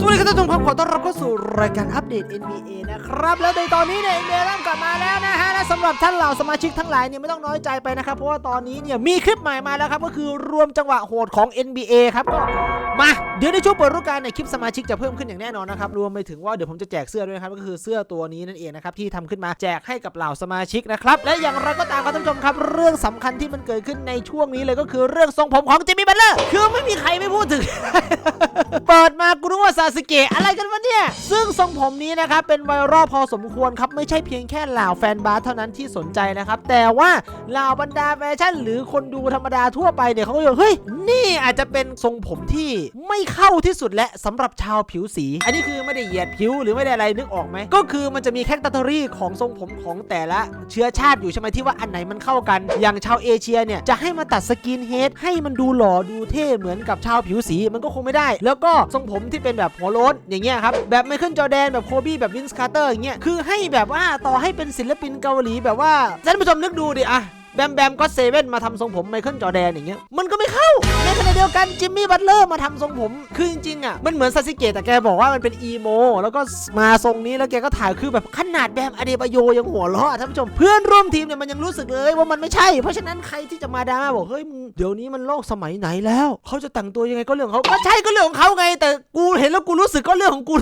สวัสดีครับท่านผู้ชมครับขอต้อนรับเข้าสู่รายการอัปเดต NBA นะครับ แล้วในตอนนี้เนี่ย NBA เริ่มกลับมาแล้วนะฮะและสำหรับท่านเหล่าสมาชิกทั้งหลายเนี่ยไม่ต้องน้อยใจไปนะครับ เพราะว่าตอนนี้เนี่ยมีคลิปใหม่มาแล้วครับ ก็คือรวมจังหวะโหดของ NBA ครับก็มาเดี๋ยวในช่วงเปิดฤดูกาลเนี่ยคลิปสมาชิกจะเพิ่มขึ้นอย่างแน่นอนนะครับรวมไปถึงว่าเดี๋ยวผมจะแจกเสื้อด้วยครับก็คือเสื้อตัวนี้นั่นเองนะครับที่ทำขึ้นมาแจกให้กับเหล่าสมาชิกนะครับและอย่างไรก็ตามครับท่านผู้ชมครับ เรื่องสำคัญที่มันเกิดขึ้นในช่วงนี้เลยก็คือเรื่องทรงผมของจิมมี่บัตเลอร์คือไม่มีใครไม่พูดถึงเปิดมากูนึกว่าซาสึเกะอะไรกันวะเนี่ย ซึ่งทรงผมนี้นะครับเป็นไวรัลพอสมควรครับ ไม่ใช่เพียงแค่เหล่าแฟนบาสเท่านั้นที่สนใจนะครับ แต่ว่าเหล่าบรรดาแฟชั่น หรือคนดูธรรมดาทั่วไปเนี่ยเขาก็บอกเฮ้ย นี่อาจจะเป็นทรงผมที่ไม่เข้าที่สุดและสำหรับชาวผิวสี อันนี้คือไม่ได้เหยียดผิวหรือไม่ได้อะไรนึกออกไหมก็คือมันจะมีแคตตารีของทรงผมของแต่ละเชื้อชาติอยู่ใช่ไหมที่ว่าอันไหนมันเข้ากัน อย่างชาวเอเชียเนี่ยจะให้มาตัดสกินเฮดให้มันดูหล่อดูเท่เหมือนกับชาวผิวสีมันก็คงไม่ได้ แล้วก็ทรงผมที่เป็นแบบหัวโล้นอย่างเงี้ยครับแบบไมเคิลจอแดนแบบโคบี้แบบวินส์คาร์เตอร์อย่างเงี้ยคือให้แบบว่าต่อให้เป็นศิลปินเกาหลีแบบว่าท่านผู้ชมนึกดูดิอะ แบมแบมก็เซเว่นมาทำทรงผมไมเคิลจอแดนอย่างเงี้ยมันก็ไม่เข้า ในขณะเดียวกันจิมมี่บัตเลอร์มาทำทรงผม คือจริงๆอะมันเหมือนซาซิเกะแต่แกบอกว่ามันเป็นอีโมแล้วก็มาทรงนี้แล้วแกก็ถ่ายคือแบบขนาดแบมอเดบโยยังหัวเราะอท่านผู้ชมเพื่อนร่วมทีมเนี่ยมันยังรู้สึกเลยว่ามันไม่ใช่ เพราะฉะนั้นใครที่จะมาดราม่าบอกเฮ้ยมึงเดี๋ยวนี้มันโลกสมัยไหนแล้วเขาจะแต่งตัวยังไงก็เรื่องของเขาก็ใช่ก็เรื่องของเขาไง แต่กูเห็นแล้วกูรู้สึกก็เรื่องของกู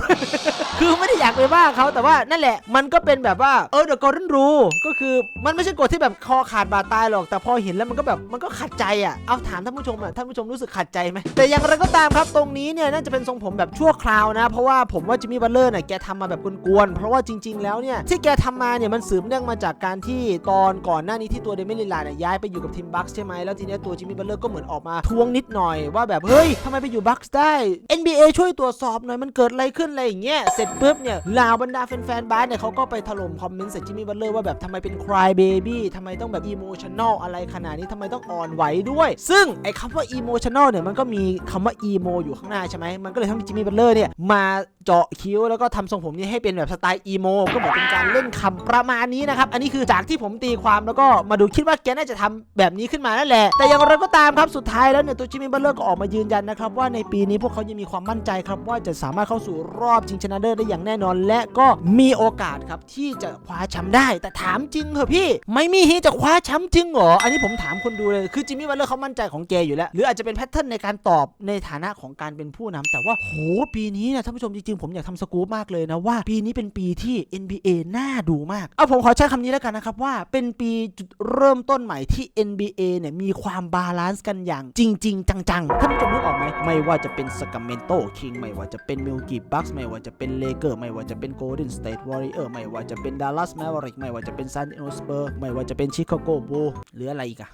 คือไม่ได้อยากไปว่าเขาแต่ว่านั่นแหละ มันก็เป็นแบบว่าเออเดอะกอร์ดนรูก็คือมันไม่ใช่กฎที่แบบคอขาดบาดตายหรอกแต่พอเห็นแล้วมันก็แบบมันก็ขัดใจอะเอาถามท่านผู้ชมอะท่านผู้ชมรู้สึกขัดใจไหมแต่อย่างไรก็ตามครับตรงนี้เนี่ยน่าจะเป็นทรงผมแบบชั่วคราวนะ เพราะว่าผมว่าจิมมี่บัตเลอร์เนี่ยแกทำมาแบบกวนๆเพราะว่าจริง ๆ แล้วเนี่ยที่แกทำมาเนี่ยมันสืบเนื่องมาจากการที่ตอนก่อนหน้านี้ที่ตัวเดมิลิลาเนี่ยย้ายไปอยู่กับทีมบัคใช่ไหมแล้วทีเนี้ยตัวจิมมี่บัตเลอร์ก็เหมือนออกมาทวงนิดหน่อยว่าแบบเฮ้ยทำไมไปอยู่บัคได้ NBA ช่วยตรวจสอบหน่อยมันเกิดอะไรขึ้นอะไรอย่างเงี้ยเสร็จปุ๊บเนี่ยเหล่าบรรดาแฟนๆบาสเนี่ยเขาก็ไปถล่มคอมเมนต์ใส่จิมมี่บัตเลอร์ว่าแบบทำไมเป็น cry baby ทำไมต้องแบบ emotional อะไรขนาดนี้ทำไมต้องอ่อนไหวด้วย ซึ่งไอ้คำว่า emotional เนี่ยมันก็มีคำว่า emo อยู่ข้างหน้าใช่ไหมมันก็เลยทำให้จิมมี่บัตเลอร์เนี่ยมาเจาะคิ้วแล้วก็ทำทรงผมนี้ให้เป็นแบบสไตล์ emo ก็เหมือนเป็นการเล่นคำประมาณนี้นะครับ อันนี้คือจากที่ผมตีความแล้วก็มาดูคิดว่าแกน่าจะทำแบบนี้ขึ้นมานั่นแหละ แต่อย่างไรก็ตามครับสุดท้ายแล้วเนี่ยตัวจิมมี่บัตเลอร์ก็ออกมายืนยันนะครับว่าในปีนี้พวกเขายังมีความมั่นใจครับว่าจะสามารถเข้าสู่รอบชิงชนะเลิศได้อย่างแน่นอน และก็มีโอกาสครับที่จะคว้าแชมป์ได้ แต่ถามจริงเหรอพี่ ไม่มีฮีจะคว้าแชมป์จริงเหรอ อันนี้ผมถามคนดูเลย คือจิมมี่บัตเลอร์เขามั่นใจของแกอยู่แล้ว หรืออาจจะเป็นแพทเทิร์นในการตอบในฐานะของการเป็นผู้นำแต่ว่าโหปีนี้นี่ยท่านผู้ชมจริงๆ ผมอยากทำสกู๊ปมากเลยนะว่า ปีนี้เป็นปีที่ NBA น่าดูมาก เอาผมขอใช้คำนี้แล้วกันนะครับว่าเป็นปีจุดเริ่มต้นใหม่ที่ NBA เนี่ยมีความบาลานซ์กันอย่างจริง ๆ จังๆ ท่านผู้ชมนึกออกไหมไม่ว่าจะเป็นสกัมเมนโตคิงไม่ว่าจะเป็นมิลกี้บัคส์ไม่ว่าจะเป็นเลเกอร์ไม่ว่าจะเป็นโกลเด้นสเตทวอริเออร์ไม่ว่าจะเป็นดัลลัสแมวริกไม่ว่าจะเป็นซานติโอสเปอร์ไม่ว่าจะเป็นชิคาโกบูหรืออะไรอีกอะ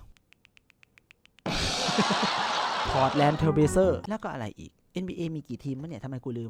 พอร์ตแลนด์เทอร์เบเซอร์แล้วก็อะไรอีก NBA มีกี่ทีมมะเนี่ยทำไมกูลืม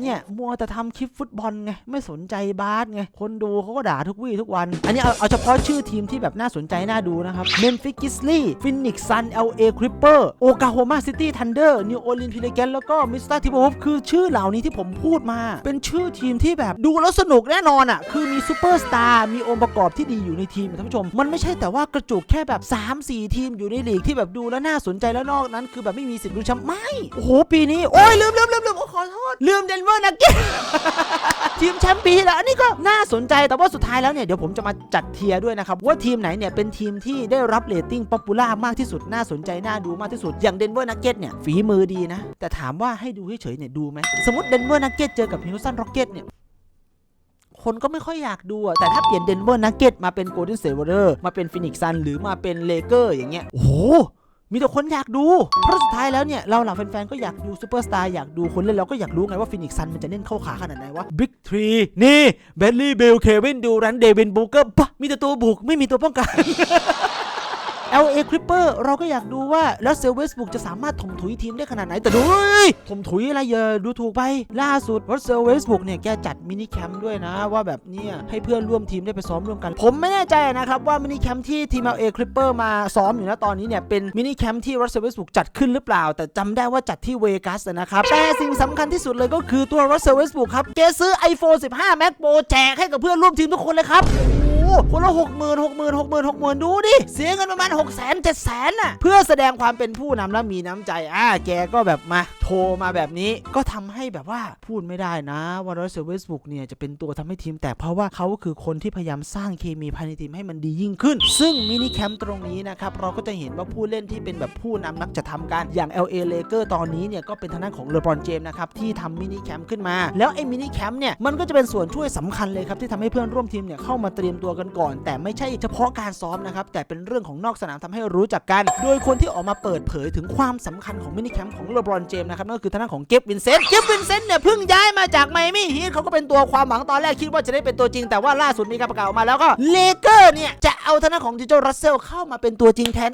เนี่ย มัวแต่ทำคลิปฟุตบอลไง ไม่สนใจบาสไง คนดูเขาก็ด่าทุกวี่ทุกวัน อันนี้เอาเอาเฉพาะชื่อทีมที่แบบน่าสนใจน่าดูนะครับ Memphis Grizzlies Phoenix Sun LA Clipper Oklahoma City Thunder New Orleans Pelicans แล้วก็ Minnesota Timberwolves คือชื่อเหล่านี้ที่ผมพูดมา เป็นชื่อทีมที่แบบดูแล้วสนุกแน่นอนอะคือมีซูเปอร์สตาร์มีองค์ประกอบที่ดีอยู่ในทีมท่านผู้ชม มันไม่ใช่แต่ว่ากระจุกแค่แบบ 3-4 ทีมอยู่ในลีกที่แบบดูแล้วน่าสนใจแล้วนอกนั้น คือแบบไม่มีสิทธิ์ลุ้นแชมป์ไม่ โอ้โห ปีนี้ โอ้ยลืมลืมลืมลืมโอ้ขอโทษ ลืมเดนเวอร์นักเก็ตทีมแชมป์ปีแล้วอันนี้ก็น่าสนใจแต่ว่าสุดท้ายแล้วเนี่ย เดี๋ยวผมจะมาจัดเทียร์ด้วยนะครับ ว่าทีมไหนเนี่ย เป็นทีมที่ได้รับเรตติ้งป๊อปปูล่ามากที่สุดน่าสนใจ น่าดูมากที่สุดอย่างเดนเวอร์นักเก็ตเนี่ย ฝีมือดีนะ แต่ถามว่าให้ดูเฉยๆเนี่ยดูไหมสมมติเดนเวอร์นักเก็ตเจอกับฮิวสันร็อกเก็ตเนี่ยคนก็ไม่ค่อยอยากดูอะแต่ถ้าเปลี่ยนเดนเวอร์นักเก็ตมาเป็นโกลเด้นสเตทวอร์มาเป็นฟินิกซันหรือมาเป็นเลเกอร์อย่างเงี้ยโอ้ มีแต่คนอยากดู เพราะสุดท้ายแล้วเนี่ย เราเหล่าแฟนๆ ก็อยากดูซูเปอร์สตาร์อยากดูคนเล่นเราก็อยากรู้ไงว่าฟินิกซันมันจะเล่นเข้าขาขนาดไหนวะบิ๊กทรีนี่เบลลี่เบลเควินดูรันเดวินบูเกอร์ปะมีแต่ตัวบุกไม่มีตัวป้องกัน LA Clipper เราก็อยากดูว่าแล้วเซลเวสบุกจะสามารถถมถุยทีมได้ขนาดไหน แต่ดูถมถุยอะไรเยอะดูถูกไป ล่าสุดรัสเซลเวสบุกเนี่ยแกจัดมินิแคมป์ด้วยนะ ว่าแบบเนี่ยให้เพื่อนร่วมทีมได้ไปซ้อมร่วมกัน ผมไม่แน่ใจนะครับว่ามินิแคมป์ที่ทีม LA Clipper มาซ้อมอยู่นะตอนนี้เนี่ยเป็นมินิแคมป์ที่รัสเซลเวสบุกจัดขึ้นหรือเปล่า แต่จำได้ว่าจัดที่เวกัสนะครับแต่สิ่งสำคัญที่สุดเลยก็คือตัวรัสเซลเวสบุกครับแกซื้อ iPhone 15 Max Pro แจกให้กับเพื่อนร่วมทีมทุกคนเลยครับ คนละหกหมื่นหกหมื่นหกหมื่นหกหมื่นดูดิ เสียเงินประมาณหกแสนเจ็ดแสนน่ะ เพื่อแสดงความเป็นผู้นำและมีน้ำใจ อ่า แกก็แบบมา โทรมาแบบนี้ ก็ทำให้แบบว่าพูดไม่ได้นะ ว่ารัสเซลเวสบุกเนี่ยจะเป็นตัวทำให้ทีมแตก เพราะว่าเขาคือคนที่พยายามสร้างเคมีภายในทีมให้มันดียิ่งขึ้น ซึ่งมินิแคมป์ตรงนี้นะครับเราก็จะเห็นว่าผู้เล่นที่เป็นแบบผู้นำนักจะทำการอย่าง LA l a k e r ตอนนี้เนี่ยก็เป็นทางด้านของเลบรอนเจมส์นะครับที่ทำมินิแคมป์ขึ้นมา แล้วไอ้มินิแคมป์เนี่ยมันก็จะเป็นส่วนช่วยสำคัญเลยครับที่ทำให้เพื่อนร่วมทีมเนี่ยเข้ามาเตรียมตัวกันก่อน แต่ไม่ใช่เฉพาะการซ้อมนะครับ แต่เป็นเรื่องของนอกสนามทำให้รู้จักกัน โดยคนที่ออกมาเปิดเผยถึงความสำคัญของมินิแคมป์ของเลบรอนเจมส์นะครับนั่นก็คือทางด้านของเก็บวินเซนต์เก็บวินเซนต์เนี่ยเพิ่งย้ายมาจากไมอามี่ฮีทเขาก็เป็นตัวความหวังตอนแรกคิดว่าจะได้เป็นตัวจริง แต่ว่าล่าสุดมีการประกาศออกมาแล้วก็เลเกอร์เนี่ยจะเอาทางด้านของจิโจรัสเซลเข้ามาเป็นตัวจริงแทน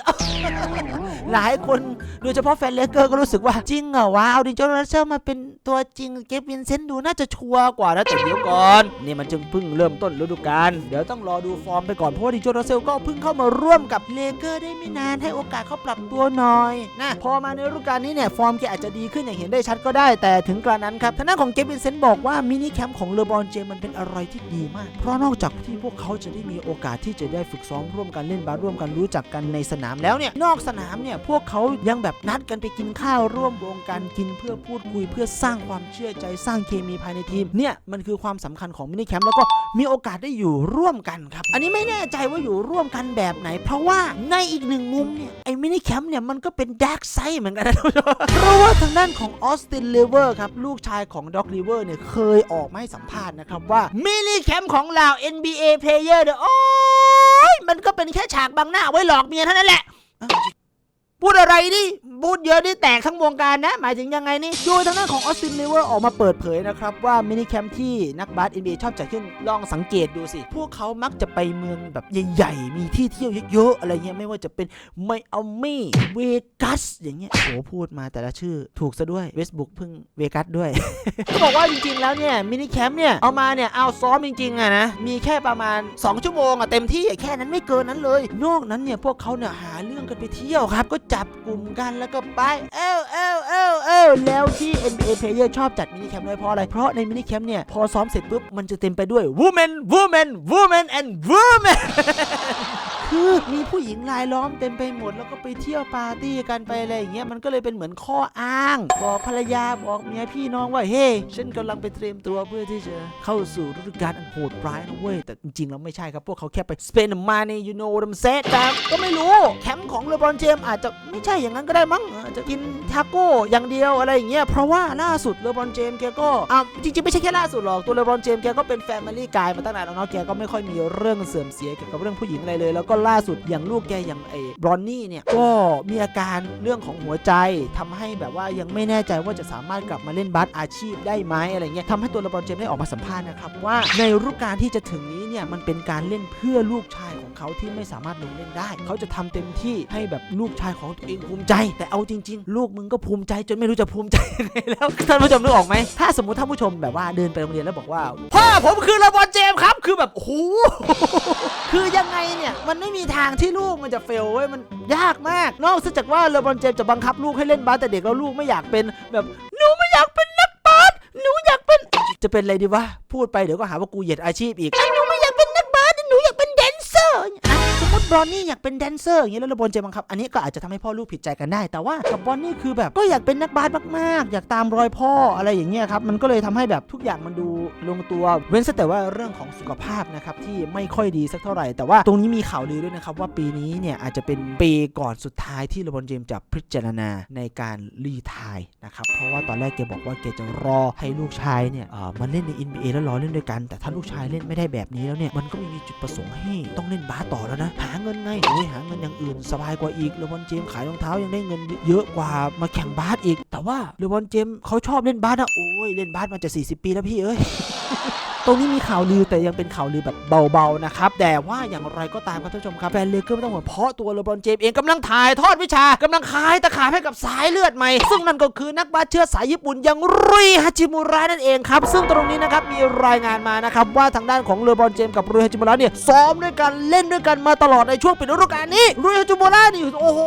หลายคนโดยเฉพาะแฟนเลเกอร์ก็รู้สึกว่าจริงเหรอวะเอาดิโจรัสเซลมาเป็นตัวจริงเก็บวินเซนต์ดูน่าจะชัวร์กว่านะแต่เดี๋ยวก่อนนี่มันจึงเพิ่งเริ่มต้นฤดูกาลเดี๋ยวต้องรอดูฟอร์มไปก่อน เพราะว่าดิโจรัสเซลก็เพิ่งเข้ามาร่วมกับเลเกอร์ได้ไม่นานให้โอกาสเขาปรับตัวหน่อยนะพอมาในฤดูกาลนี้เนี่ยฟอร์มแกอาจจะดีขึ้นอย่างเห็นได้ชัดก็ได้ แต่ถึงกระนั้นครับทางด้านของเก็บวินเซนต์บอกว่ามินิแคมป์ของเลบรอนเจมส์มันเป็นอะไรที่ดีมาก เพราะนอกจากที่พวกเขาจะได้มีโอกาสที่จะได้ฝึกซ้อมร่วมกันเล่นบาสร่วมกันรู้จักกันในสนามแล้วเนี่ยนอกสนามเนี่ยพวกเขายังแบบนัดกันไปกินข้าวร่วมวงกันกินเพื่อพูดคุยเพื่อสร้างความเชื่อใจสร้างเคมีภายในทีมเนี่ยมันคือความสำคัญของมินิแคมป์แล้วก็มีโอกาสได้อยู่ร่วมกันครับ อันนี้ไม่แน่ใจว่าอยู่ร่วมกันแบบไหน เพราะว่าในอีกหนึ่งมุมเนี่ยไอ้มินิแคมป์เนี่ยมันก็เป็นดาร์กไซด์เหมือนกันนะท่านเพราะว่าทางด้านของออสตินเลเวอร์ครับลูกชายของด็อกลีเวอร์เนี่ยเคยออกมาให้สัมภาษณ์นะครับว่ามินิแคมป์ของเรา NBA player เนี่ยโอ้ยมันก็เป็นแค่ฉากบังหน้าไว้หลอกเมียเท่านั้นแหละ พูดอะไรดิพูดเยอะนี่แตกทั้งวงการนะ หมายถึงยังไงนี่ โดยทางด้านของออสตินเลเวอร์ออกมาเปิดเผยนะครับ ว่ามินิแคมป์ที่นักบาส NBA ชอบจัดขึ้นลองสังเกตดูสิ พวกเขามักจะไปเมืองแบบใหญ่ๆ มีที่เที่ยวเยอะๆ อะไรเงี้ย ไม่ว่าจะเป็นไมอามี่เวกัสอย่างเงี้ยโอ้พูดมาแต่ละชื่อถูกซะด้วยเวสบุ๊กเพิ่งเวกัสด้วยเขาบอกว่าจริงๆแล้วเนี่ยมินิแคมป์เนี่ยเอามาเนี่ยเอาซ้อมจริงๆอะนะมีแค่ประมาณ 2 ชั่วโมงอะเต็มที่แค่นั้นไม่เกินนั้นเลย นอกนั้นเนี่ยพวกเขาเนี่ยหาเรื่องกันไปเที่ยวครับก็จับกลุ่มกันแล้วก็ไปเอ้วเอ้วเอ้วเอ้วแล้วที่ NBA player ชอบจัดมินิแคมป์ด้วยเพราะอะไร เพราะในมินิแคมป์เนี่ย พอซ้อมเสร็จปุ๊บ มันจะเต็มไปด้วย women women women and women คือมีผู้หญิงรายล้อมเต็มไปหมด แล้วก็ไปเที่ยวปาร์ตี้กันไปอะไรอย่างเงี้ยมันก็เลยเป็นเหมือนข้ออ้าง บอกภรรยาบอกเมียพี่น้องว่าเฮ้ ฉันกำลังไปเตรียมตัวเพื่อที่จะเข้าสู่ฤดูกาลอันโหดร้ายนะเว้ย แต่จริงๆแล้วไม่ใช่ครับ พวกเขาแค่ไป spend the money you know what I'm saying แต่ก็ไม่รู้ แคมป์ของเลบรอนเจมอาจจะไม่ใช่อย่างนั้นก็ได้มั้งอาจจะกินทาโก้อย่างเดียวอะไรอย่างเงี้ยเพราะว่าล่าสุดเลบรอนเจมแกก็อะจริงๆไม่ใช่แค่ล่าสุดหรอกตัวเลบรอนเจมแกก็เป็นแฟมิลี่กายมาตั้งนานแล้วเนาะแกก็ไม่ค่อยมีเรื่องเสื่อมเสียเกี่ยวกับเรื่องผู้หญิงอะไรเลยแล้วก็ล่าสุดอย่างลูกแกอย่างไอ้บรอนนี่เนี่ยก็มีอาการเรื่องของหัวใจทำให้แบบว่ายังไม่แน่ใจว่าจะสามารถกลับมาเล่นบาสอาชีพได้ไหมอะไรเงี้ยทำให้ตัวเลบรอนเจมส์ได้ออกมาสัมภาษณ์นะครับว่าในฤดูกาลที่จะถึงนี้เนี่ยมันเป็นการเล่นเพื่อลูกชายของเขาที่ไม่สามารถลงเล่นได้ เขาจะทำเต็มที่ให้แบบลูกชายของตัวเองภูมิใจ แต่เอาจริง ๆ ลูกมึงก็ภูมิใจจนไม่รู้จะภูมิใจยังไงแล้วท่านผู้ชมนึกออกไหมถ้าสมมติท่านผู้ชมแบบว่าเดินไปโรงเรียนแล้วบอกว่าพ่อผมคือเลบรอนเจมส์ครับคือแบบโอ้โหคือยังไงเนี่ยมันไไม่มีทางที่ลูกมันจะเฟลเว้ยมันยากมาก นอกจากว่าเลบรอนเจมส์จะบังคับลูกให้เล่นบาสแต่เด็กแล้วลูกไม่อยากเป็นแบบหนูไม่อยากเป็นนักบาสหนูอยากเป็น จะเป็นอะไรดีวะพูดไปเดี๋ยวก็หาว่ากูเหยียดอาชีพอีกหนู บรอนนี่อยากเป็นแดนเซอร์อย่างเงี้ยแล้วเลบอนเจมส์บังคับ อันนี้ก็อาจจะทำให้พ่อลูกผิดใจกันได้ แต่ว่ากับบรอนนี่คือแบบก็อยากเป็นนักบาสมากๆ อยากตามรอยพ่ออะไรอย่างเงี้ยครับ มันก็เลยทำให้แบบทุกอย่างมันดูลงตัว เว้นแต่ว่าเรื่องของสุขภาพนะครับที่ไม่ค่อยดีสักเท่าไหร่ แต่ว่าตรงนี้มีข่าวลือด้วยนะครับว่าปีนี้เนี่ยอาจจะเป็นปีก่อนสุดท้ายที่เลบอนเจมส์จะพิจารณาในการรีทายนะครับ เพราะว่าตอนแรกแกบอกว่าแกจะรอให้ลูกชายเนี่ยเออมาเล่นใน NBA แล้วรอเล่นด้วยกัน แต่ถ้าลูกชายเล่นไม่ได้แบบนี้แล้วเนี่ยมันก็ไม่มีจุดประสงค์ให้ต้องเล่นบาสต่อแล้วนะหาเงินไงโอ้ยหาเงินอย่างอื่นสบายกว่าอีกเลบอนเจมส์ขายรองเท้ายังได้เงินเยอะกว่ามาแข่งบาสอีก แต่ว่าเลบอนเจมส์เขาชอบเล่นบาสนะโอ้ยเล่นบาสมาจะ40 ปีแล้วพี่เอ้ย ตรงนี้มีข่าวลือแต่ยังเป็นข่าวลือแบบเบาๆนะครับ แต่ว่าอย่างไรก็ตามครับท่านผู้ชมครับแฟนเลเกอร์ไม่ต้องห่วงเพราะตัวเลบรอนเจมส์เองกำลังถ่ายทอดวิชากำลังคายตะขาบให้กับสายเลือดใหม่ ซึ่งนั่นก็คือนักบาสเชื้อสายญี่ปุ่นอย่างรุยฮาจิมุระนั่นเองครับ ซึ่งตรงนี้นะครับมีรายงานมานะครับว่าทางด้านของเลบรอนเจมส์กับรุยฮาจิมุระเนี่ยซ้อมด้วยกันเล่นด้วยกันมาตลอดในช่วงปิดฤดูกาลนี้รุยฮาจิมุระนี่โอ้โห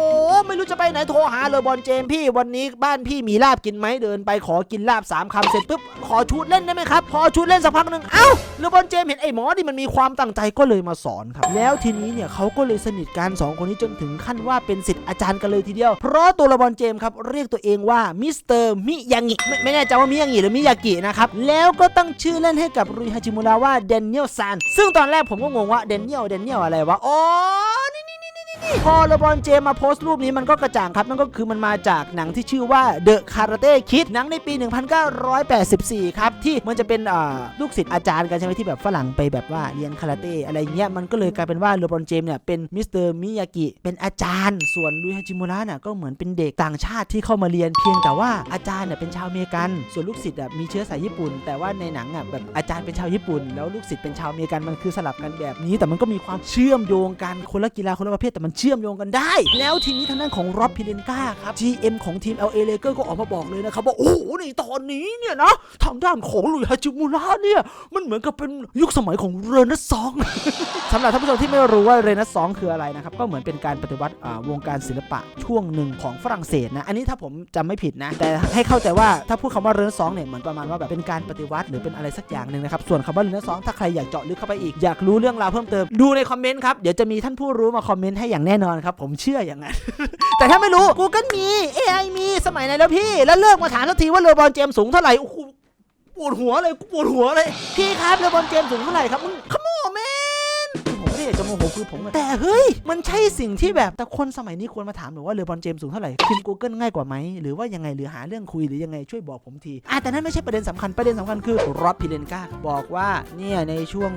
ไม่รู้จะไปไหนโทรหาเลบรอนเจมส์พี่วันนี้บ้านพี่มีลาบกินไหมเดินไปขอกินลาบสามคำเสร็จปุ๊บขอชุดเล่นได้ไหมครับพอชุดเล่นสักพักนึงเอ้าเลบอนเจมเห็นไอ้หมอนี่มันมีความตั้งใจก็เลยมาสอนครับ แล้วทีนี้เนี่ยเขาก็เลยสนิทกันสองคนนี้จนถึงขั้นว่าเป็นศิษย์อาจารย์กันเลยทีเดียว เพราะตัวเลบอนเจมครับเรียกตัวเองว่ามิสเตอร์มิยางิไม่แน่ใจว่ามิยางิหรือมิยากินะครับ แล้วก็ตั้งชื่อเล่นให้กับรุยฮาจิมุระว่าเดนเนียลซันซึ่งตอนแรกผมก็งงว่าเดนเนียลเดนเนียลอะไรวะอ๋อ พอเลบอนเจมมาโพสต์รูปนี้มันก็กระจ่างครับนั่นก็คือมันมาจากหนังที่ชื่อว่า The Karate Kid หนังในปี 1984 ครับ ที่มันจะเป็นลูกศิษย์อาจารย์กันใช่ไหมที่แบบฝรั่งไปแบบว่าเรียนคาราเต้อะไรเงี้ยมันก็เลยกลายเป็นว่าเลบอนเจมเนี่ยเป็นมิสเตอร์มิยากิเป็นอาจารย์ ส่วนลุยฮาจิมุระเนี่ยก็เหมือนเป็นเด็กต่างชาติที่เข้ามาเรียนเพียงแต่ว่าอาจารย์เนี่ยเป็นชาวอเมริกัน ส่วนลูกศิษย์อะมีเชื้อสายญี่ปุ่น แต่ว่าในหนังอะแบบอาจารย์เป็นชาวญี่ปุ่น แล้วลูกศิษย์เป็นชาวอเมริกันมันคือสลับกันแบบนี้ แต่มันก็มีความเชื่อมโยงกันคนละกีฬาคนละประเภทแต่มันเชื่อมโยงกันได้ แล้วทีนี้ทางด้านของร็อบพิเลนกาครับ GM ของทีม LA Lakers ก็ออกมาบอกเลยนะครับว่า โอ้โหในตอนนี้เนี่ยนะ ทางด้านของลุยฮาจิมุระเนี่ย มันเหมือนกับเป็นยุคสมัยของเรเนซองสำหรับท่านผู้ชมที่ไม่รู้ว่าเรเนซองคืออะไรนะครับ ก็เหมือนเป็นการปฏิวัติวงการศิลปะช่วงหนึ่งของฝรั่งเศสนะ อันนี้ถ้าผมจำไม่ผิดนะ แต่ให้เข้าใจว่าถ้าพูดคำว่าเรเนซองเนี่ยเหมือนประมาณว่าแบบเป็นการปฏิวัติหรือเป็นอะไรสักอย่างหนึ่งนะครับส่วนคำว่าเรเนซองถ้าใครอยากเจาะลึกเข้าไปอีกอยากรู้เรื่องราวเพิ่มเติมดูในคอมเมนต์ครับเดี๋ยวจะมีท่านผู้รู้มาคอมเมนต์ให้อย่างแน่นอนครับ ผมเชื่ออย่างนั้น แต่ถ้าไม่รู้ Google มี AI มีสมัยไหนแล้วพี่ แล้วเลิกมาถามสักทีว่าเลบอลเจมสูงเท่าไหร่โอ้โหปวดหัวเลยกูปวดหัวเลย พี่ครับเลบอลเจมสูงเท่าไหร่ครับมึงขโมแมนผม ไม่อยากจะโมโหคือผมแต่เฮ้ย มันใช่สิ่งที่แบบแต่คนสมัยนี้ควรมาถามหรือว่าเลบอนเจมส์สูงเท่าไหร่พิมพ์ Google ง่ายกว่าไหมหรือว่ายังไงหรือหาเรื่องคุยหรือยังไงช่วยบอกผมทีอะแต่นั่นไม่ใช่ประเด็นสำคัญประเด็นสำคัญคือรอบพิเลนกาบอกว่าเนี่ยในช่วง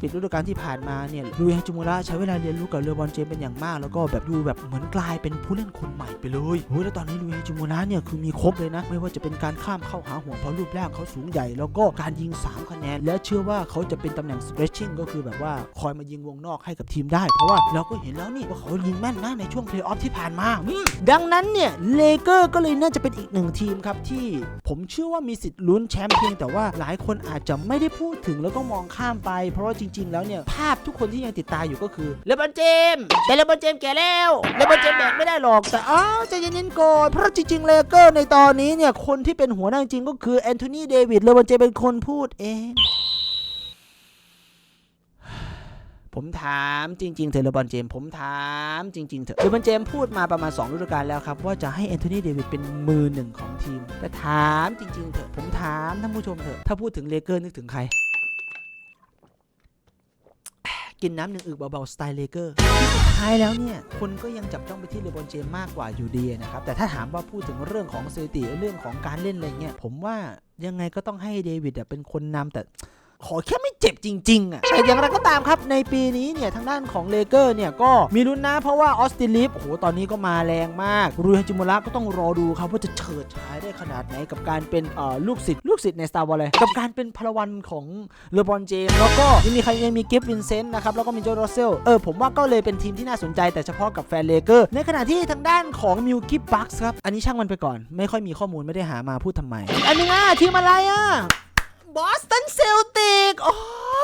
ปิดฤดูกาลที่ผ่านมาเนี่ยลุยฮาจิมุระใช้เวลาเรียนรู้กับเลบอนเจมส์เป็นอย่างมาก แล้วก็แบบดูแบบเหมือนกลายเป็นผู้เล่นคนใหม่ไปเลยโอ้ยแล้วตอนนี้ลุยฮาจิมุระเนี่ยคือมีครบเลยนะ ไม่ว่าจะเป็นการข้ามเข้าหาห่วงเพราะรูปร่างเขาสูงใหญ่ แล้วก็การยิง 3 คะแนน และเชื่อว่าเขาจะเป็นตำแหน่ง stretching ก็คือแบบว่าคอยมายิงวงนอกให้กับทีมได้ เพราะว่าเราก็เห็นแล้วนี่ว่าเขายิงแม่นนะในช่วงเพลย์ออฟที่ผ่านมาอืมดังนั้นเนี่ยเลเกอร์ก็เลยน่าจะเป็นอีกหนึ่งทีมครับที่ผมเชื่อว่ามีสิทธิ์ลุ้นแชมป์เพียงแต่ว่าหลายคนอาจจะไม่ได้พูดถึงแล้วก็มองข้ามไป เพราะว่าจริง ๆ แล้วเนี่ยภาพทุกคนที่ยังติดตามอยู่ก็คือเลบอนเจมส์แต่เลบอนเจมส์แก่แล้วเลบอนเจมส์แบกไม่ได้หรอกแต่อ้าวใจเย็นๆก่อนเพราะจริงๆเลเกอร์ในตอนนี้เนี่ยคนที่เป็นหัวหน้าจริงๆก็คือแอนโทนีเดวิดเลบอนเจมส์เป็นคนพูดเอง ผมถามจริง ๆเถอเลบอนเจมส์ผมถามจริง ๆ เถอะเลบอนเจมส์พูดมาประมาณ2ฤดูกาลแล้วครับ ว่าจะให้แอนโทนีเดวิดเป็นมือหนึ่งของทีม แต่ถามจริง ๆ เถอะผมถามท่านผู้ชมเถอะถ้าพูดถึงเลเกอร์นึกถึงใคร กินน้ำหนึ่งอึกเบาๆสไตล์เลเกอร์สุดท้ายแล้วเนี่ย คนก็ยังจับจ้องไปที่เลบอนเจมส์มากกว่าอยู่ดีนะครับ แต่ถ้าถามว่าพูดถึงเรื่องของสถิติเรื่องของการเล่นอะไรเงี้ยผมว่ายังไงก็ต้องให้เดวิดเป็นคนนำแต่ ขอแค่ไม่เจ็บจริงๆอะแต่อย่างไรก็ตามครับในปีนี้เนี่ยทางด้านของเลเกอร์เนี่ยก็มีลุ้นนะเพราะว่าออสตินลิฟโอ้โหตอนนี้ก็มาแรงมากรูฮันจิมุระก็ต้องรอดูครับว่าจะเฉิดฉายได้ขนาดไหนกับการเป็นลูกศิษย์ลูกศิษย์ใน Star Wars เลยกับการเป็นพลวันของเลบอนเจมส์แล้วก็ยังมีใครยังมีกิฟต์วินเซนต์นะครับแล้วก็มีโจโรเซลเออผมว่าก็เลยเป็นทีมที่น่าสนใจแต่เฉพาะกับแฟนเลเกอร์ในขณะที่ทางด้านของมิวกิฟบัคส์ครับอันนี้ช่างมันไปก่อน ไม่ค่อยมีข้อมูลไม่ได้หามาพูดทำไมอันนึงอะทีมอะไรอะบอสตันเซลติก โอ้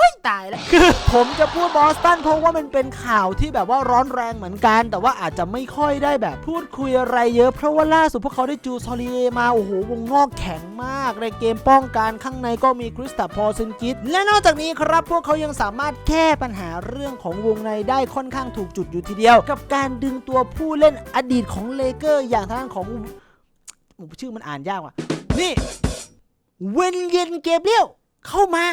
ยตายแล้ว คือผมจะพูดบอสตันเพราะว่ามันเป็นข่าวที่แบบว่าร้อนแรงเหมือนกัน แต่ว่าอาจจะไม่ค่อยได้แบบพูดคุยอะไรเยอะเพราะว่าล่าสุดพวกเขาได้จูซอลีมาโอ้โหวงนอกแข็งมาก ในเกมป้องกันข้างในก็มีคริสตัพอลซินกิสและนอกจากนี้ครับพวกเขายังสามารถแก้ปัญหาเรื่องของวงในได้ค่อนข้างถูกจุดอยู่ทีเดียว กับการดึงตัวผู้เล่นอดีตของเลเกอร์อย่างทางของชื่อมันอ่านยากว่ะนี่เวนเยนเกเบรียลเข้ามา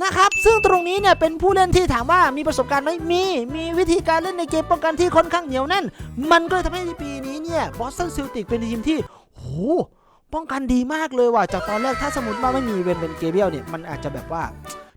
นะครับ ซึ่งตรงนี้เนี่ยเป็นผู้เล่นที่ถามว่ามีประสบการณ์ไหมมี มีวิธีการเล่นในเกมป้องกันที่ค่อนข้างเหนียวแน่น มันก็เลยทำให้ปีนี้เนี่ยบอสตันซิลติกเป็นทีมที่โหป้องกันดีมากเลยว่ะจากตอนแรกถ้าสมมติว่าไม่มีเวนเวนเกเบียลเนี่ยมันอาจจะแบบว่า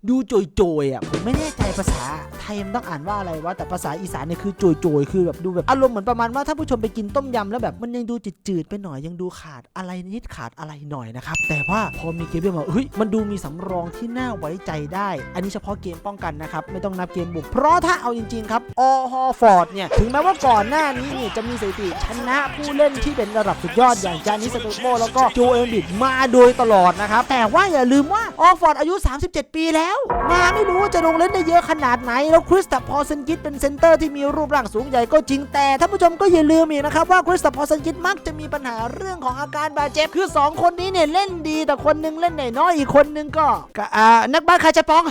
ดูโจยๆอะผมไม่แน่ใจภาษาไทยมันต้องอ่านว่าอะไรวะแต่ภาษาอีสานเนี่ยคือโจยๆคือแบบดูแบบอารมณ์เหมือนประมาณว่าถ้าผู้ชมไปกินต้มยำแล้วแบบมันยังดูจืดๆไปหน่อยยังดูขาดอะไรนิดขาดอะไรหน่อยนะครับแต่ว่าพอมีเกมเบลมาเฮ้ยมันดูมีสำรองที่น่าไว้ใจได้ อันนี้เฉพาะเกมป้องกันนะครับไม่ต้องนับเกมบุกเพราะถ้าเอาจริงๆครับออฮอฟอร์ดเนี่ยถึงแม้ว่าก่อนหน้านี้เนี่ยจะมีสถิติชนะผู้เล่นที่เป็นระดับสุดยอดอย่างจานิสโตโมแล้วก็โจเอลบิดมาโดยตลอดนะครับแต่ว่าอย่าลืมว่าออฟอร์ดอายุ 37 ปีแล้วมาไม่รู้ว่าจะลงเล่นได้เยอะขนาดไหน แล้วคริสตัพพอสันกิตเป็นเซนเตอร์ที่มีรูปร่างสูงใหญ่ก็จริงแต่ท่านผู้ชมก็อย่าลืมอีกนะครับว่าคริสตัพพอสันกิตมักจะมีปัญหาเรื่องของอาการบาดเจ็บคือ 2 คนนี้เนี่ยเล่นดีแต่คนหนึงเล่นหน้อยอีกคนหนึงก็อ่านักบ้านใครจะปอง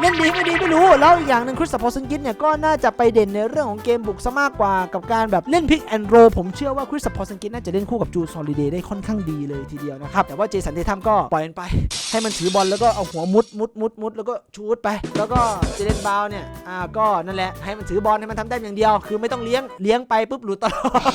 เล่นดีไม่ดีไม่รู้ แล้วอีกอย่างหนึ่งคริสตัพอเซนกิตเนี่ยก็น่าจะไปเด่นในเรื่องของเกมบุกซะมากกว่ากับการแบบเล่นพิกแอนโรผมเชื่อว่าคริสตัพอเซนกิตน่าจะเล่นคู่กับจูซอลิเดย์ได้ค่อนข้างดีเลยทีเดียวนะครับแต่ว่าเจสันเททัมก็ปล่อยมันไป ให้มันถือบอลแล้วก็เอาหัวมุดมุดมุดมุดแล้วก็ชูดไป แล้วก็เจเลนบาวเนี่ยอ่าก็นั่นแหละให้มันถือบอลให้มันทำได้อย่างเดียว คือไม่ต้องเลี้ยงเลี้ยงไปปุ๊บหลุดตลอด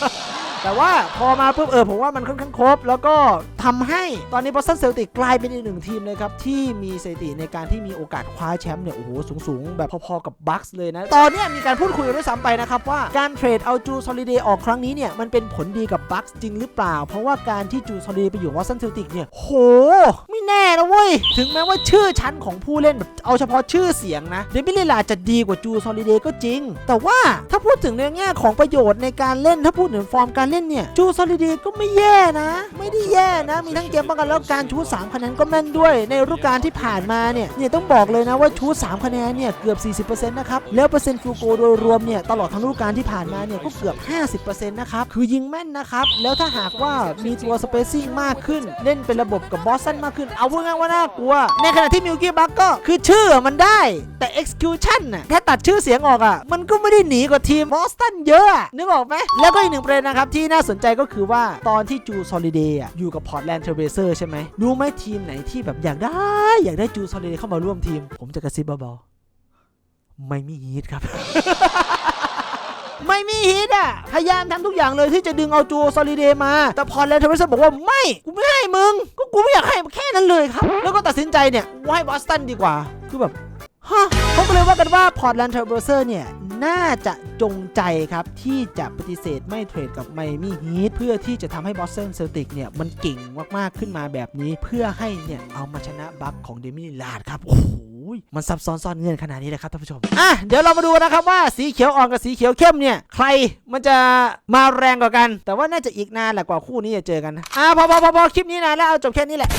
แต่ว่าพอมาปุ๊บเออผมว่ามันค่อนข้างครบ แล้วก็ทำให้ตอนนี้บอสตันเซลติกกลายเป็นอีกหนึ่งทีมเลยครับ ที่มีสถิติในการที่มีโอกาสคว้าแชมป์เนี่ยโอ้โหสูงๆ แบบพอๆกับบัคส์เลยนะ ตอนนี้มีการพูดคุยกันด้วยซ้ำไปนะครับ ว่าการเทรดเอาจูซอลิเดย์ออกครั้งนี้เนี่ย มันเป็นผลดีกับบัคส์จริงหรือเปล่า เพราะว่าการที่จูซอลิเดย์ไปอยู่บอสตันเซลติกเนี่ยโห ไม่แน่นะเว้ยถึงแม้ว่าชื่อชั้นของผู้เล่นแบบเอาเฉพาะชื่อเสียงนะเดมิลลาจะดีกว่าจูซอลิเดย์ก็จริง แต่ว่าถ้าพูดถึงในแง่ของประโยชน์ในการเล่นถ้าพูดถึงฟอร์มการเล่นเนี่ยจูซอลิเดย์ก็ไม่แย่นะ ไม่ได้แย่นะ มีทั้งเกมป้องกันแล้วการชู3คะแนนก็แม่นด้วย ในฤดูกาลที่ผ่านมาเนี่ยเนี่ยต้องบอกเลยนะว่าชู3คะแนนเนี่ยเกือบ 40%นะครับแล้วเปอร์เซ็นต์ฟิลโกโดยรวมเนี่ยตลอดทั้งฤดูกาลที่ผ่านมาเนี่ยก็เกือบ 50%นะครับคือยิงแม่นนะครับแล้วถ้าหากว่ามีตัวสเปซซิ่งมากขึ้น เล่นเป็นระบบกับบอสตันมากขึ้นเอาพูดง่ายว่าน่ากลัว ในขณะที่มิวกี้บักก็คือชื่อมันได้แต่ execution น่ะถ้าตัดชื่อเสียงออกอะมันก็ไม่ได้หนีกว่าทีมบอสตันเยอะนึกออกไหมแล้วก็อีกหนึ่งประเด็นนะครับที่ที่น่าสนใจก็คือว่าตอนที่จูซอลิเดย์อยู่กับพอร์ตแลนด์เทรเบเซอร์ใช่ไหมรู้ไหมทีมไหนที่แบบอยากได้ อยากได้จูซอลิเดย์เข้ามาร่วมทีม ผมจะกระซิบเบาๆไม่มีฮีทครับไม่มีฮิตอะ พยายามทำทุกอย่างเลยที่จะดึงเอาจูซอลิเดย์มา แต่พอแลนด์เทอร์เบบอกว่าไม่ กูไม่ให้มึง ก็กูไม่อยากให้แค่นั้นเลยครับ แล้วก็ตัดสินใจเนี่ยกูให้บอสตันดีกว่า คือแบบ ฮะเขาก็เลยว่ากันว่าพอร์ตแลนด์เทอร์เบเซอร์เนี่ย น่าจะจงใจครับ ที่จะปฏิเสธไม่เทรดกับไมมี่ฮีทเพื่อที่จะทำให้บอสตันเซลติกเนี่ย มันเก่งมาก ๆ ขึ้นมาแบบนี้ เพื่อให้เนี่ย เอามาชนะบัคของเดมิลิลาดครับ โอ้โหมันซับซ้อนซ่อนเงื่อนขนาดนี้เลยครับท่านผู้ชม อะ เดี๋ยวเรามาดูนะครับว่าสีเขียวอ่อนกับสีเขียวเข้มเนี่ย ใครมันจะมาแรงกว่ากัน แต่ว่าน่าจะอีกนานแหละกว่าคู่นี้จะเจอกันนะอะพอพอพอพอคลิปนี้นานแล้วเอาจบแค่นี้แหละ